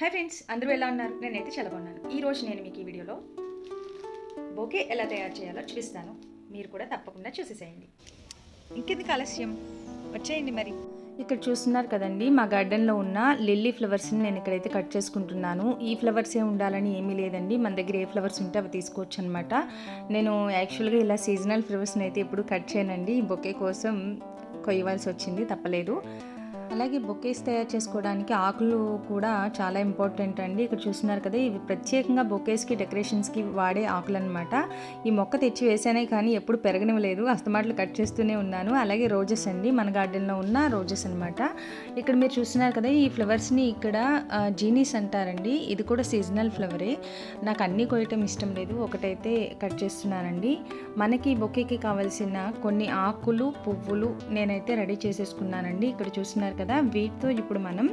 Hi friends అందరూ ఎలా ఉన్నారు? నేనైతే చాలా బాగున్నాను. ఈరోజు నేను మీకు ఈ వీడియోలో బొకే ఎలా తయారు చేయాలో చూపిస్తాను. మీరు కూడా తప్పకుండా చూసేసేయండి. ఇంకెందుకు ఆలస్యం? వచ్చేయండి మరి. ఇక్కడ చూస్తున్నారు కదండి మా గార్డెన్లో ఉన్న లిల్లీ ఫ్లవర్స్ని నేను ఇక్కడైతే కట్ చేసుకుంటున్నాను. ఈ ఫ్లవర్సే ఉండాలని ఏమీ లేదండి. మన దగ్గర ఏ ఫ్లవర్స్ ఉంటే అవి తీసుకోవచ్చు అనమాట నేను యాక్చువల్గా ఇలా సీజనల్ ఫ్లవర్స్ని అయితే ఎప్పుడు కట్ చేయనండి. ఈ బొకే కోసం కొయ్యవలసి వచ్చింది తప్పలేదు. అలాగే బొకేస్ తయారు చేసుకోవడానికి ఆకులు కూడా చాలా ఇంపార్టెంట్ అండి. ఇక్కడ చూస్తున్నారు కదా ఇవి ప్రత్యేకంగా బొకేస్కి డెకరేషన్స్కి వాడే ఆకులు అనమాట ఈ మొక్క తెచ్చి వేసానే కానీ ఎప్పుడు పెరగనివ్వలేదు. అస్తమాటలు కట్ చేస్తూనే ఉన్నాను. అలాగే రోజెస్ అండి మన గార్డెన్లో ఉన్న రోజెస్ అనమాట ఇక్కడ మీరు చూస్తున్నారు కదా ఈ ఫ్లవర్స్ని ఇక్కడ జీనీస్ అంటారండి. ఇది కూడా సీజనల్ ఫ్లవరే. నాకు అన్నీ కొయ్యటం ఇష్టం లేదు. ఒకటైతే కట్ చేస్తున్నానండి. మనకి బొకేకి కావాల్సిన కొన్ని ఆకులు పువ్వులు నేనైతే రెడీ చేసేసుకున్నానండి. ఇక్కడ చూస్తున్నారు కదా వీటితో ఇప్పుడు మనం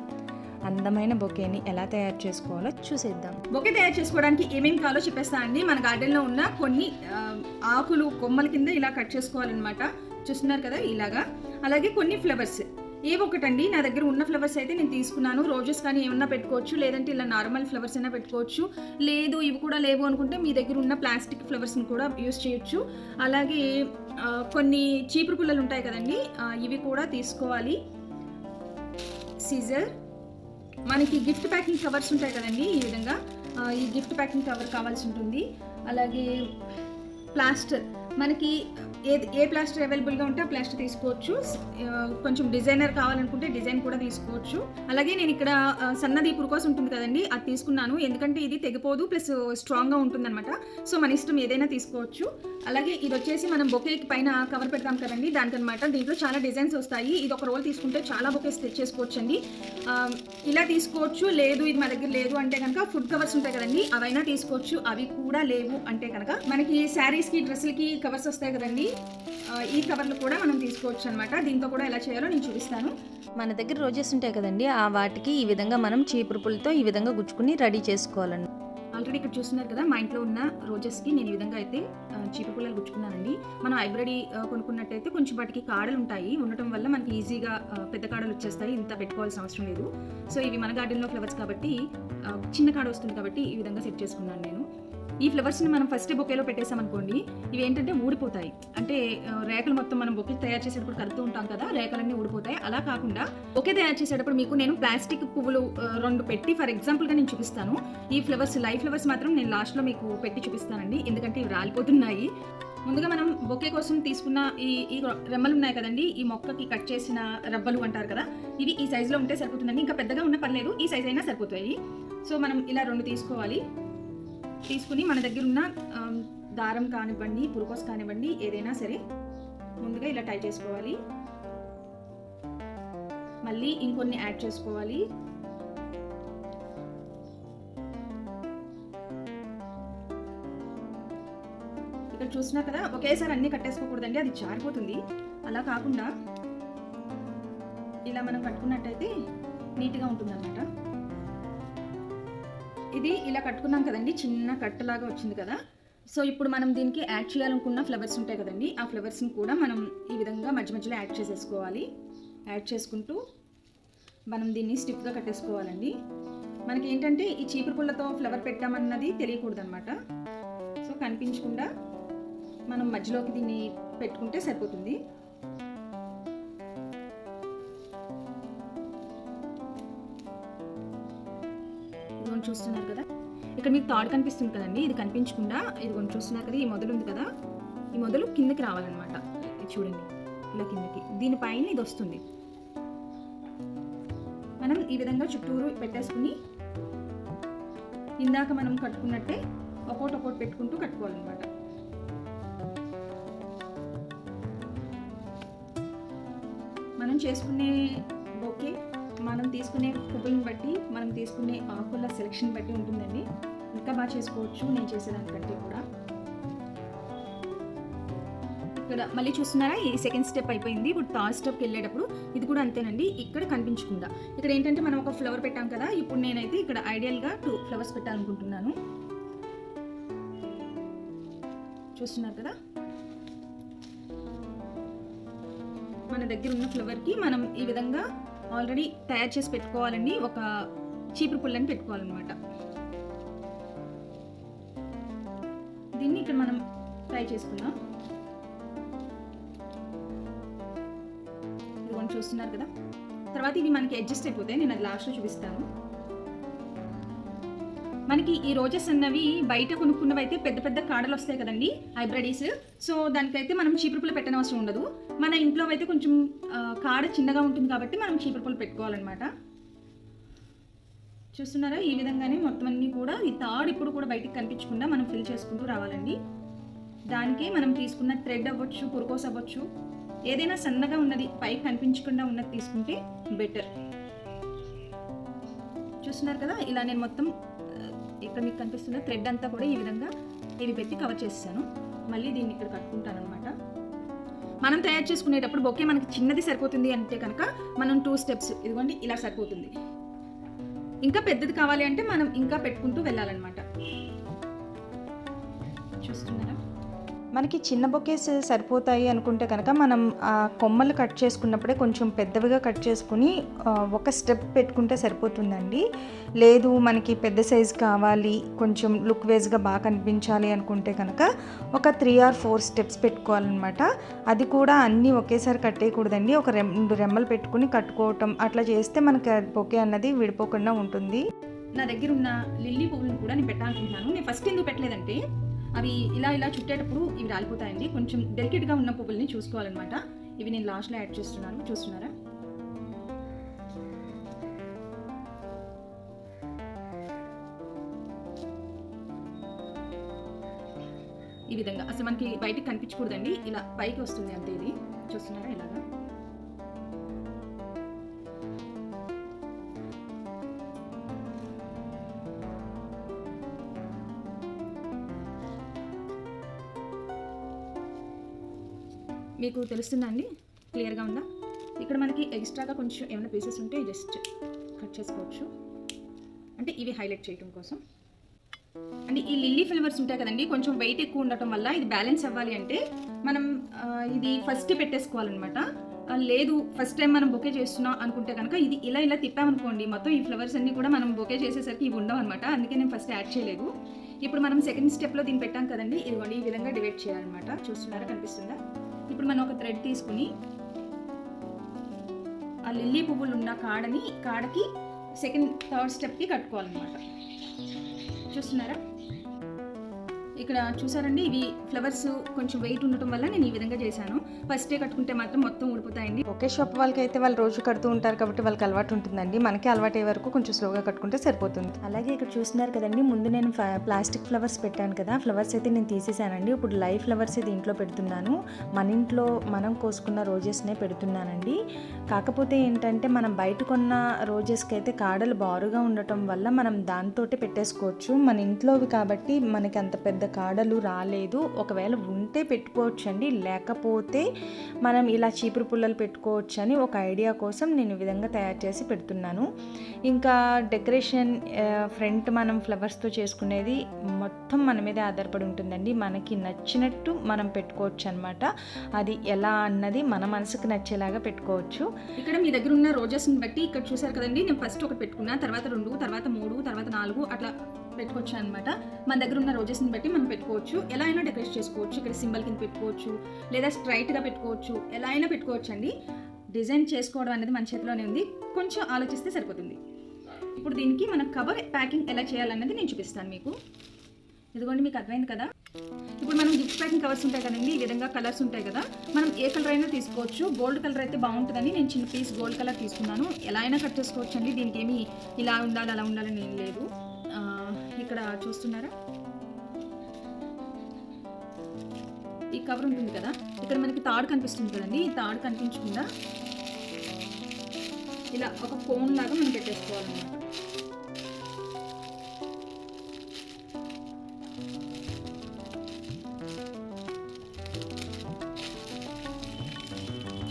అందమైన బొకేని ఎలా తయారు చేసుకోవాలో చూసేద్దాం. బొకే తయారు చేసుకోవడానికి ఏమేమి కావాలో చెప్పేస్తా అండి. మన గార్డెన్లో ఉన్న కొన్ని ఆకులు కొమ్మల కింద ఇలా కట్ చేసుకోవాలన్నమాట. చూస్తున్నారు కదా ఇలాగా. అలాగే కొన్ని ఫ్లవర్స్. ఏ ఒకటండి. నా దగ్గర ఉన్న ఫ్లవర్స్ అయితే నేను తీసుకున్నాను. రోజెస్ కానీ ఏమన్నా పెట్టుకోవచ్చు. లేదంటే ఇలా నార్మల్ ఫ్లవర్స్ అయినా పెట్టుకోవచ్చు. లేదు ఇవి కూడా లేవు అనుకుంటే మీ దగ్గర ఉన్న ప్లాస్టిక్ ఫ్లవర్స్ని కూడా యూస్ చేయొచ్చు. అలాగే కొన్ని చీపురు పుల్లలు ఉంటాయి కదండి ఇవి కూడా తీసుకోవాలి. సీజర్ మనకి గిఫ్ట్ ప్యాకింగ్ కవర్స్ ఉంటాయి కదండి ఈ విధంగా. ఈ గిఫ్ట్ ప్యాకింగ్ కవర్ కావాల్సి ఉంటుంది. అలాగే ప్లాస్టర్ మనకి ఏ ఏ ప్లాస్టర్ అవైలబుల్గా ఉంటే ఆ ప్లాస్టర్ తీసుకోవచ్చు. కొంచెం డిజైనర్ కావాలనుకుంటే డిజైన్ కూడా తీసుకోవచ్చు. అలాగే నేను ఇక్కడ సన్నది కోసం ఉంటుంది కదండి అది తీసుకున్నాను. ఎందుకంటే ఇది తెగిపోదు ప్లస్ స్ట్రాంగ్గా ఉంటుందన్నమాట. సో మన ఇష్టం ఏదైనా తీసుకోవచ్చు. అలాగే ఇది వచ్చేసి మనం బొకేకి పైన కవర్ పెడతాం కదండి దానికనమాట దీంట్లో చాలా డిజైన్స్ వస్తాయి. ఇది ఒక రోల్ తీసుకుంటే చాలా బొకేస్ తెచ్చేసుకోవచ్చు అండి ఇలా తీసుకోవచ్చు లేదు ఇది మా దగ్గర లేదు అంటే కనుక ఫుడ్ కవర్స్ ఉంటాయి కదండి అవైనా తీసుకోవచ్చు అవి కూడా లేవు అంటే కనుక మనకి శారీస్కి డ్రెస్సులకి కవర్స్ వస్తాయి కదండి ఈ కవర్లు కూడా మనం తీసుకోవచ్చు అనమాట దీంతో కూడా ఎలా చేయాలో నేను చూపిస్తాను. మన దగ్గర రోజెస్ ఉంటాయి కదండి ఆ వాటికి ఈ విధంగా మనం చీపురుపులతో ఈ విధంగా గుచ్చుకుని రెడీ చేసుకోవాలండి ఆల్రెడీ ఇక్కడ చూస్తున్నారు కదా మా ఇంట్లో ఉన్న రోజెస్కి నేను ఈ విధంగా అయితే చీప పుల్లలు గుచ్చుకున్నానండి. మనం హైబ్రిడ్ కొనుక్కున్నట్టయితే కొంచెం వాటికి కాడలు ఉంటాయి ఉండటం వల్ల మనకి ఈజీగా పెద్ద కాడలు వచ్చేస్తాయి. ఇంత పెట్టుకోవాల్సిన అవసరం లేదు. సో ఇవి మన గార్డెన్లో ఫ్లవర్స్ కాబట్టి చిన్న కాడ వస్తుంది కాబట్టి ఈ విధంగా సెట్ చేసుకున్నాను నేను. ఈ ఫ్లవర్స్ని మనం ఫస్ట్ బొకేలో పెట్టేసాం అనుకోండి ఇవి ఏంటంటే ఊడిపోతాయి. అంటే ఆ, రేకలు మొత్తం మనం బొకే తయారు చేసేటప్పుడు కడుతూ ఉంటాం కదా రేకలన్నీ ఊడిపోతాయి. అలా కాకుండా బొకే తయారు చేసేటప్పుడు మీకు నేను ప్లాస్టిక్ పువ్వులు రెండు పెట్టి ఫర్ ఎగ్జాంపుల్గా నేను చూపిస్తాను. ఈ ఫ్లవర్స్ లైవ్ ఫ్లవర్స్ మాత్రం నేను లాస్ట్లో మీకు పెట్టి చూపిస్తానండి. ఎందుకంటే ఇవి రాలిపోతున్నాయి. ముందుగా మనం బొకే కోసం తీసుకున్న ఈ ఈ రెమ్మలు ఉన్నాయి కదండి ఈ మొక్కకి కట్ చేసిన రబ్బలు అంటారు కదా ఇవి ఈ సైజులో ఉంటే సరిపోతుందండి. ఇంకా పెద్దగా ఉన్న పర్లేదు ఈ సైజ్ అయినా సరిపోతాయి. సో మనం ఇలా రెండు తీసుకోవాలి. తీసుకుని మన దగ్గర ఉన్న దారం కానివ్వండి పురుకోస్ కానివ్వండి ఏదైనా సరే ముందుగా ఇలా టై చేసుకోవాలి. మళ్ళీ ఇంకొన్ని యాడ్ చేసుకోవాలి. ఇక్కడ చూసినా కదా ఒకేసారి అన్ని కట్టేసుకోకూడదండి అది జారిపోతుంది. అలా కాకుండా ఇలా మనం కట్టుకున్నట్టయితే నీట్గా ఉంటుందన్నమాట. ఇది ఇలా కట్టుకున్నాం కదండి చిన్న కట్టలాగా వచ్చింది కదా. సో ఇప్పుడు మనం దీనికి యాడ్ చేయాలనుకున్న ఫ్లవర్స్ ఉంటాయి కదండి ఆ ఫ్లవర్స్ని కూడా మనం ఈ విధంగా మధ్య మధ్యలో యాడ్ చేసేసుకోవాలి. యాడ్ చేసుకుంటూ మనం దీన్ని స్టిఫ్గా కట్టేసుకోవాలండి. మనకి ఏంటంటే ఈ చీపురు పుల్లతో ఫ్లవర్ పెట్టామన్నది తెలియకూడదు అనమాట సో కనిపించకుండా మనం మధ్యలోకి దీన్ని పెట్టుకుంటే సరిపోతుంది. చూస్తున్నారు కదా? ఇక్కడ మీకు తాడు కనిపిస్తుంది కదండి. ఇది కనిపించకుండా ఇదిగోండి చూస్తున్నారు కదా ఈ మొదలు ఉంది కదా? ఈ మొదలు కిందకి రావాలన్నమాట. చూడండి. ఇలా కిందకి. దీనిపైన ఇది వస్తుంది. మనం ఈ విధంగా చుట్టూరు పెట్టేసుకుని ఇందాక మనం కట్టుకున్నట్టే ఒక్కోటి ఒక్కోటి పెట్టుకుంటూ కట్టుకోవాలన్నమాట. మనం చేసుకునే మనం తీసుకునే పువ్వులను బట్టి మనం తీసుకునే ఆకుల సెలెక్షన్ బట్టి ఉంటుందండి. ఇంకా బాగా చేసుకోవచ్చు నేను చేసేదానికంటే కూడా. ఇక్కడ మళ్ళీ చూస్తున్నారా? ఈ సెకండ్ స్టెప్ అయిపోయింది. ఇప్పుడు థర్డ్ స్టెప్కి వెళ్ళేటప్పుడు ఇది కూడా అంతేనండి. ఇక్కడ కనిపించకుండా ఇక్కడ ఏంటంటే మనం ఒక ఫ్లవర్ పెట్టాం కదా ఇప్పుడు నేనైతే ఇక్కడ ఐడియల్గా టూ ఫ్లవర్స్ పెట్టాలనుకుంటున్నాను. చూస్తున్నారు కదా? మన దగ్గర ఉన్న ఫ్లవర్కి మనం ఈ విధంగా ఆల్రెడీ తయారు చేసి పెట్టుకోవాలండి. ఒక చీపురు పుల్లని పెట్టుకోవాలన్నమాట. దీన్ని ఇక్కడ మనం ఫ్రై చేసుకుందాం. ఇదిగోండి చూస్తున్నారు కదా? తర్వాత ఇవి మనకి అడ్జస్ట్ అయిపోతాయి. నేను అది లాస్ట్లో చూపిస్తాను. మనకి ఈ రోజెస్ అన్నవి బయట కొనుక్కున్నవి అయితే పెద్ద పెద్ద కాడలు వస్తాయి కదండి హైబ్రిడీస్. సో దానికైతే మనం చీపురుపులు పెట్టనవసరం ఉండదు. మన ఇంట్లో అయితే కొంచెం కాడ చిన్నగా ఉంటుంది కాబట్టి మనం చీపురుపులు పెట్టుకోవాలన్నమాట. చూస్తున్నారా? ఈ విధంగానే మొత్తం అన్నీ కూడా ఈ తాడు ఇప్పుడు కూడా బయటికి కనిపించకుండా మనం ఫిల్ చేసుకుంటూ రావాలండి. దానికి మనం తీసుకున్న థ్రెడ్ అవ్వచ్చు పురుకోస్ అవ్వచ్చు ఏదైనా సన్నగా ఉన్నది పైకి కనిపించకుండా ఉన్నది తీసుకుంటే బెటర్ చూస్తున్నారు కదా? ఇలా నేను మొత్తం ఇక్కడ మీకు కనిపిస్తున్న థ్రెడ్ అంతా కూడా ఈ విధంగా ఇది పెట్టి కవర్ చేస్తాను మళ్ళీ దీన్ని ఇక్కడ కట్టుకుంటాను అనమాట మనం తయారు చేసుకునేటప్పుడు బొకే మనకి చిన్నది సరిపోతుంది అంటే కనుక మనం టూ స్టెప్స్ ఇదిగోండి ఇలా సరిపోతుంది. ఇంకా పెద్దది కావాలి అంటే మనం ఇంకా పెట్టుకుంటూ వెళ్ళాలన్నమాట. చూస్తున్నారా? మనకి చిన్న బొకేస్ సరిపోతాయి అనుకుంటే కనుక మనం ఆ కొమ్మలు కట్ చేసుకున్నప్పుడే కొంచెం పెద్దవిగా కట్ చేసుకుని ఒక స్టెప్ పెట్టుకుంటే సరిపోతుందండి. లేదు మనకి పెద్ద సైజ్ కావాలి కొంచెం లుక్ వేజ్గా బాగా కనిపించాలి అనుకుంటే కనుక ఒక త్రీ ఆర్ ఫోర్ స్టెప్స్ పెట్టుకోవాలన్నమాట. అది కూడా అన్నీ ఒకేసారి కట్టేయకూడదండి. ఒక రెండు రెమ్మలు పెట్టుకుని కట్టుకోవటం అట్లా చేస్తే మనకి బొకే అన్నది విడిపోకుండా ఉంటుంది. నా దగ్గర ఉన్న లిల్లీ పువ్వులను కూడా నేను పెట్టాలనుకుంటున్నాను. నేను ఫస్ట్ ఎందుకు పెట్టలేదంటే అవి ఇలా ఇలా చుట్టేటప్పుడు ఇవి రాలిపోతాయండి. కొంచెం డెలికేట్గా ఉన్న పువ్వుల్ని చూసుకోవాలన్నమాట. ఇవి నేను లాస్ట్లో యాడ్ చేస్తున్నాను. చూస్తున్నారా? ఈ విధంగా. అసలు మనకి బయటకు కనిపించకూడదండి. ఇలా పైకి వస్తుంది అంతే ఇది. చూస్తున్నారా ఇలాగా? మీకు తెలుస్తుందా అండి క్లియర్గా ఉందా? ఇక్కడ మనకి ఎక్స్ట్రాగా కొంచెం ఏమైనా పీసెస్ ఉంటే జస్ట్ కట్ చేసుకోవచ్చు. అంటే ఇవి హైలైట్ చేయడం కోసం. అంటే ఈ లిల్లీ ఫ్లవర్స్ ఉంటాయి కదండి కొంచెం వెయిట్ ఎక్కువ ఉండటం వల్ల ఇది బ్యాలెన్స్ అవ్వాలి అంటే మనం ఇది ఫస్ట్ పెట్టేసుకోవాలన్నమాట. లేదు ఫస్ట్ టైం మనం బొకే చేస్తున్నాం అనుకుంటే కనుక ఇది ఇలా ఇలా తిప్పామనుకోండి మొత్తం ఈ ఫ్లవర్స్ అన్నీ కూడా మనం బొకే చేసేసరికి ఇవి ఉండవు అనమాట అందుకే నేను ఫస్ట్ యాడ్ చేయలేదు. ఇప్పుడు మనం సెకండ్ స్టెప్లో దీన్ని పెట్టాం కదండి ఇదిగోండి ఈ విధంగా డివైడ్ చేయాలన్నమాట. చూస్తున్నారా? కనిపిస్తుందా? ఇప్పుడు మనం ఒక థ్రెడ్ తీసుకుని ఆ లిల్లీ పువ్వులు ఉన్న కాడని కాడకి సెకండ్ థర్డ్ స్టెప్కి కట్టుకోవాలన్నమాట. చూస్తున్నారా? ఇక్కడ చూసారండి ఇవి ఫ్లవర్స్ కొంచెం వెయిట్ ఉండటం వల్ల నేను ఈ విధంగా చేశాను. ఫస్ట్ డే కట్టుకుంటే మాత్రం మొత్తం ఊడిపోతాయండి. ఒకే షాప్ వాళ్ళకి అయితే వాళ్ళు రోజు కడుతూ ఉంటారు కాబట్టి వాళ్ళకి అలవాటు ఉంటుందండి. మనకి అలవాటు అయ్యే వరకు కొంచెం స్లోగా కట్టుకుంటే సరిపోతుంది. అలాగే ఇక్కడ చూస్తున్నారు కదండి ముందు నేను ప్లాస్టిక్ ఫ్లవర్స్ పెట్టాను కదా. ఫ్లవర్స్ అయితే నేను తీసేసానండి. ఇప్పుడు లైవ్ ఫ్లవర్స్ దీంట్లో పెడుతున్నాను. మన ఇంట్లో మనం కోసుకున్న రోజెస్నే పెడుతున్నానండి. కాకపోతే ఏంటంటే మనం బయట కొన్న రోజెస్కి అయితే కాడలు బారుగా ఉండటం వల్ల మనం దాంతోటే పెట్టేసుకోవచ్చు. మన ఇంట్లోవి కాబట్టి మనకి అంత పెద్ద కాడలు రాలేదు. ఒకవేళ ఉంటే పెట్టుకోవచ్చు అండి లేకపోతే మనం ఇలా చీపురు పుల్లలు పెట్టుకోవచ్చు అని ఒక ఐడియా కోసం నేను ఈ విధంగా తయారు చేసి పెడుతున్నాను. ఇంకా డెకరేషన్ ఫ్రంట్ మనం ఫ్లవర్స్తో చేసుకునేది మొత్తం మన మీద ఆధారపడి ఉంటుందండి. మనకి నచ్చినట్టు మనం పెట్టుకోవచ్చు అనమాట అది ఎలా అన్నది మన మనసుకు నచ్చేలాగా పెట్టుకోవచ్చు. ఇక్కడ మీ దగ్గర ఉన్న రోజెస్ని బట్టి ఇక్కడ చూసారు కదండి. నేను ఫస్ట్ ఒకటి పెట్టుకున్నా తర్వాత రెండు తర్వాత మూడు తర్వాత నాలుగు అట్లా పెట్టుకోవచ్చు అనమాట మన దగ్గర ఉన్న రోజెస్ని బట్టి మనం పెట్టుకోవచ్చు. ఎలా అయినా డెకరేట్ చేసుకోవచ్చు. ఇక్కడ సింబల్ కింద పెట్టుకోవచ్చు. లేదా స్ట్రైట్గా పెట్టుకోవచ్చు. ఎలా అయినా పెట్టుకోవచ్చు అండి డిజైన్ చేసుకోవడం అనేది మన చేతిలోనే ఉంది. కొంచెం ఆలోచిస్తే సరిపోతుంది. ఇప్పుడు దీనికి మన కవర్ ప్యాకింగ్ ఎలా చేయాలన్నది నేను చూపిస్తాను మీకు. ఇదిగోండి మీకు అర్థమైంది కదా? ఇప్పుడు మనం గిఫ్ట్ ప్యాకింగ్ కవర్స్ ఉంటాయి కదండి. ఈ విధంగా కలర్స్ ఉంటాయి కదా. మనం ఏ కలర్ అయినా తీసుకోవచ్చు. గోల్డ్ కలర్ అయితే బాగుంటుందని నేను చిన్న పీస్ గోల్డ్ కలర్ తీసుకున్నాను. ఎలా అయినా కట్ చేసుకోవచ్చు అండి దీనికి ఏమి ఇలా ఉండాలి అలా ఉండాలని ఏం లేదు. ఇక్కడ చూస్తున్నారా? ఈ కవర్ ఉంటుంది కదా? ఇక్కడ మనకి తాడు కనిపిస్తుంది కదండి. ఈ తాడు కనిపించకుండా ఇలా ఒక కోన్ లాగా మనం పెట్టేసుకోవాలన్నమాట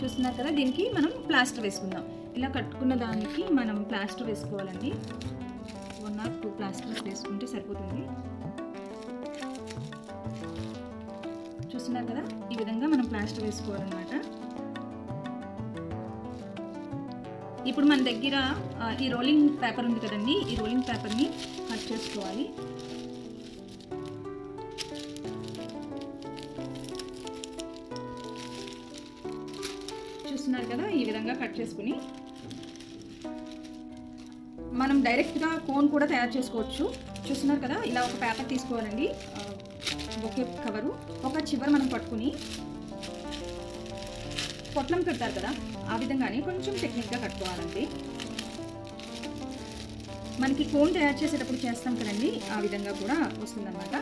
చూస్తున్నారు కదా? దీనికి మనం ప్లాస్టర్ వేసుకుందాం. ఇలా కట్టుకున్న దానికి మనం ప్లాస్టర్ వేసుకోవాలండి. వన్ ఆర్ టూ ప్లాస్టర్స్ వేసుకుంటే సరిపోతుంది. చూస్తున్నారు కదా? ఈ విధంగా మనం ప్లాస్టర్ వేసుకోవాలన్నమాట. ఇప్పుడు మన దగ్గర ఈ రోలింగ్ పేపర్ ఉంది కదండి? ఈ రోలింగ్ పేపర్ని కట్ చేసుకోవాలి. చూస్తున్నారు కదా? ఈ విధంగా కట్ చేసుకుని మనం డైరెక్ట్గా కోన్ కూడా తయారు చేసుకోవచ్చు. చూస్తున్నారు కదా ఇలా ఒక పేపర్ తీసుకోవాలండి. Bouquet cover. ఒక చివర మనం పట్టుకుని పొట్లం కడతారు కదా ఆ విధంగానే కొంచెం టెక్నిక్గా కట్టుకోవాలండి. మనకి కోన్ తయారు చేసేటప్పుడు చేస్తాం కదండి ఆ విధంగా కూడా వస్తుందన్నమాట.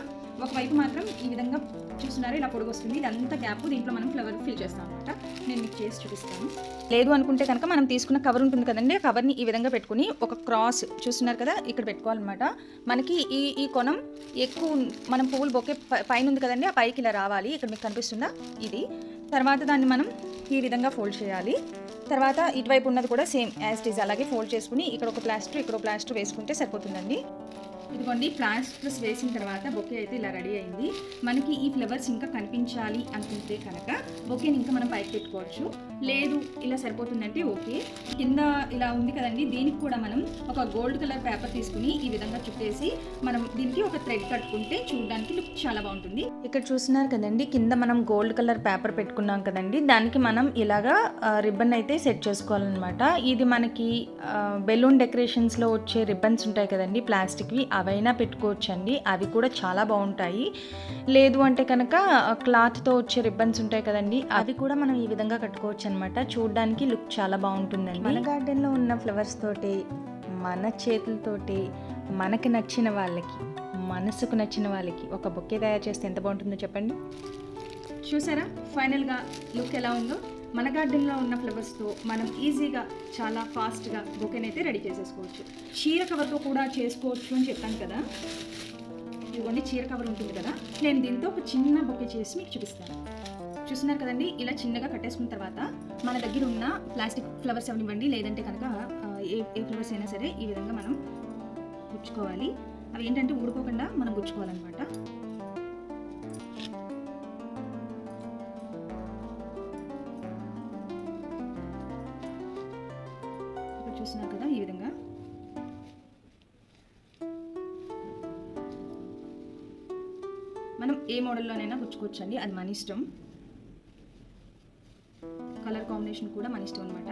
ఒకవైపు మాత్రం ఈ విధంగా చూస్తున్నారు ఇలా పొడుగు వస్తుంది. ఇదంతా గ్యాప్ దీంట్లో మనం ఫ్లవర్ ఫిల్ చేస్తాం అనమాట నేను మీకు చేసి చూపిస్తాను. లేదు అనుకుంటే కనుక మనం తీసుకున్న కవర్ ఉంటుంది కదండి ఆ కవర్ని ఈ విధంగా పెట్టుకుని ఒక క్రాస్ చూస్తున్నారు కదా ఇక్కడ పెట్టుకోవాలన్నమాట. మనకి ఈ ఈ కొనం ఎక్కువ మనం పువ్వులు బొక్కే పైన ఉంది కదండి ఆ పైకి ఇలా రావాలి. ఇక్కడ మీకు కనిపిస్తుందా? ఇది. తర్వాత దాన్ని మనం ఈ విధంగా ఫోల్డ్ చేయాలి. తర్వాత ఇటువైపు ఉన్నది కూడా సేమ్ యాజ్ ఇట్ ఈజ్ అలాగే ఫోల్డ్ చేసుకుని ఇక్కడ ఒక ప్లాస్టర్ ఇక్కడ ఒక ప్లాస్టర్ వేసుకుంటే సరిపోతుందండి. ఇదిగోండి ప్లాస్టర్స్ వేసిన తర్వాత బొకే అయితే ఇలా రెడీ అయింది. మనకి ఈ ఫ్లవర్స్ ఇంకా కనిపించాలి అనుకుంటే కనుక బొకేని ఇంకా మనం పైకి పెట్టుకోవచ్చు. లేదు ఇలా సరిపోతుందంటే ఓకే. కింద ఇలా ఉంది కదండి దీనికి కూడా మనం ఒక గోల్డ్ కలర్ పేపర్ తీసుకుని ఈ విధంగా చుట్టేసి మనం దీనికి ఒక థ్రెడ్ కట్టుకుంటే చూడడానికి లుక్ చాలా బాగుంటుంది. ఇక్కడ చూస్తున్నారు కదండి కింద మనం గోల్డ్ కలర్ పేపర్ పెట్టుకున్నాం కదండి దానికి మనం ఇలాగా రిబ్బన్ అయితే సెట్ చేసుకోవాలన్నమాట. ఇది మనకి బెలూన్ డెకరేషన్స్లో వచ్చే రిబ్బన్స్ ఉంటాయి కదండి ప్లాస్టిక్వి అవైనా పెట్టుకోవచ్చండి. అవి కూడా చాలా బాగుంటాయి. లేదు అంటే కనుక క్లాత్తో వచ్చే రిబ్బన్స్ ఉంటాయి కదండి అవి కూడా మనం ఈ విధంగా కట్టుకోవచ్చు అనమాట చూడడానికి లుక్ చాలా బాగుంటుందండి. మన గార్డెన్లో ఉన్న ఫ్లవర్స్ తోటి మన చేతులతోటి మనకి నచ్చిన వాళ్ళకి మనసుకు నచ్చిన వాళ్ళకి ఒక బొకే తయారు చేస్తే ఎంత బాగుంటుందో చెప్పండి. చూసారా? ఫైనల్గా లుక్ ఎలా ఉందో? మన గార్డెన్లో ఉన్న ఫ్లవర్స్తో మనం ఈజీగా చాలా ఫాస్ట్గా బొకేని అయితే రెడీ చేసేసుకోవచ్చు. చీర కవర్తో కూడా చేసుకోవచ్చు అని చెప్పాను కదా. ఇదిగోండి చీర కవర్ ఉంటుంది కదా. నేను దీంతో ఒక చిన్న బొకే చేసి మీకు చూపిస్తాను. చూస్తున్నారు కదండి ఇలా చిన్నగా కట్టేసుకున్న తర్వాత మన దగ్గర ఉన్న ప్లాస్టిక్ ఫ్లవర్స్ అవనివ్వండి లేదంటే కనుక ఏ ఏ ఫ్లవర్స్ అయినా సరే ఈ విధంగా మనం గుచ్చుకోవాలి. అవి ఏంటంటే ఊడిపోకుండా మనం గుచ్చుకోవాలన్నమాట. ఇక్కడ కదా ఈ విధంగా. మనం ఏ మోడల్లోనైనా గుచ్చుకోవచ్చండి అది మన ఇష్టం. కలర్ కాంబినేషన్ కూడా మన ఇష్టం అనమాట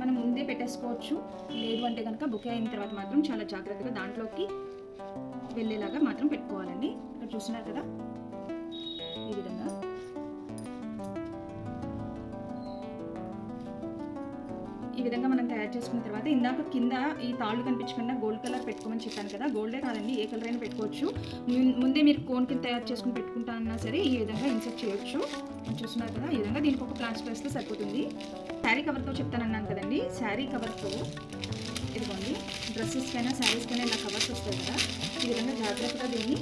మనం ముందే పెట్టేసుకోవచ్చు లేదు అంటే కనుక బుకే అయిన తర్వాత మాత్రం చాలా జాగ్రత్తగా దాంట్లోకి వెళ్ళేలాగా మాత్రం పెట్టుకోవాలండి. ఇక్కడ చూస్తున్నారు కదా? ఈ విధంగా. విధంగా మనం తయారు చేసుకున్న తర్వాత ఇందాక కింద ఈ తాళ్ళు కనిపించకుండా గోల్డ్ కలర్ పెట్టుకోమని చెప్పాను కదా. గోల్డే కాదండి ఏ కలర్ అయినా పెట్టుకోవచ్చు. ముందే మీరు కోన్ కింద తయారు చేసుకుని పెట్టుకుంటానన్నా సరే ఈ విధంగా ఇన్సర్ట్ చేయొచ్చు. చూస్తున్నారు కదా ఈ విధంగా దీనికి ఒక ప్లాస్టర్ వేస్తే సరిపోతుంది. శారీ కవర్తో చెప్తానన్నాను కదండి. శారీ కవర్తో ఇదిగోండి డ్రెస్సెస్కైనా శారీస్కైనా ఇలా కవర్స్ వస్తాయి కదా. ఈ విధంగా జాగ్రత్తగా దీన్ని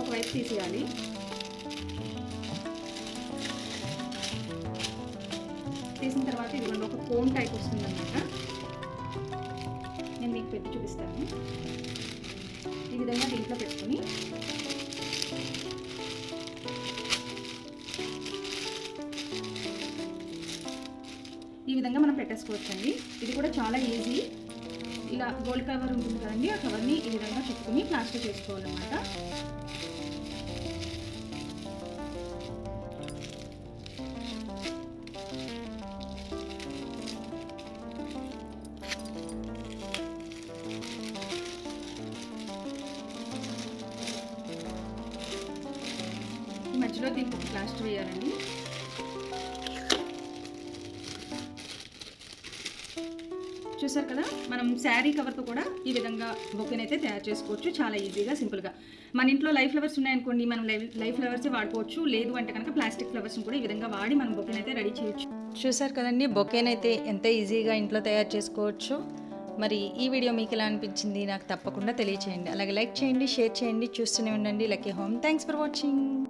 ఒకవైపు తీసేయాలి. ఇదిగోండి ఒక కోన్ టైప్ వస్తుంది అనమాట నేను మీకు పెట్టి చూపిస్తాను. ఈ విధంగా దీంట్లో పెట్టుకుని ఈ విధంగా మనం పెట్టేసుకోవచ్చండి. ఇది కూడా చాలా ఈజీ ఇలా గోల్డ్ కవర్ ఉంటుంది కదండి ఆ కవర్ని ఈ విధంగా చుట్టుకుని ప్లాస్టర్ చేసుకోవాలన్నమాట. చూసారు కదా? మనం శారీ కవర్తో కూడా ఈ విధంగా బొక్కెని అయితే తయారు చేసుకోవచ్చు. చాలా ఈజీగా సింపుల్గా. మన ఇంట్లో లైఫ్ ఫ్లవర్స్ ఉన్నాయనుకోండి మనం లైఫ్ లైఫ్ ఫ్లవర్సే వాడుకోవచ్చు. లేదు అంటే కనుక ప్లాస్టిక్ ఫ్లవర్స్ని కూడా ఈ విధంగా వాడి మనం బొక్కెని అయితే రెడీ చేయొచ్చు. చూసారు కదండి? బొకేనైతే ఎంత ఈజీగా ఇంట్లో తయారు చేసుకోవచ్చు. మరి ఈ వీడియో మీకు ఎలా అనిపించింది? నాకు తప్పకుండా తెలియచేయండి. అలాగే లైక్ చేయండి షేర్ చేయండి. చూస్తూనే ఉండండి. Lucky home. Thanks for watching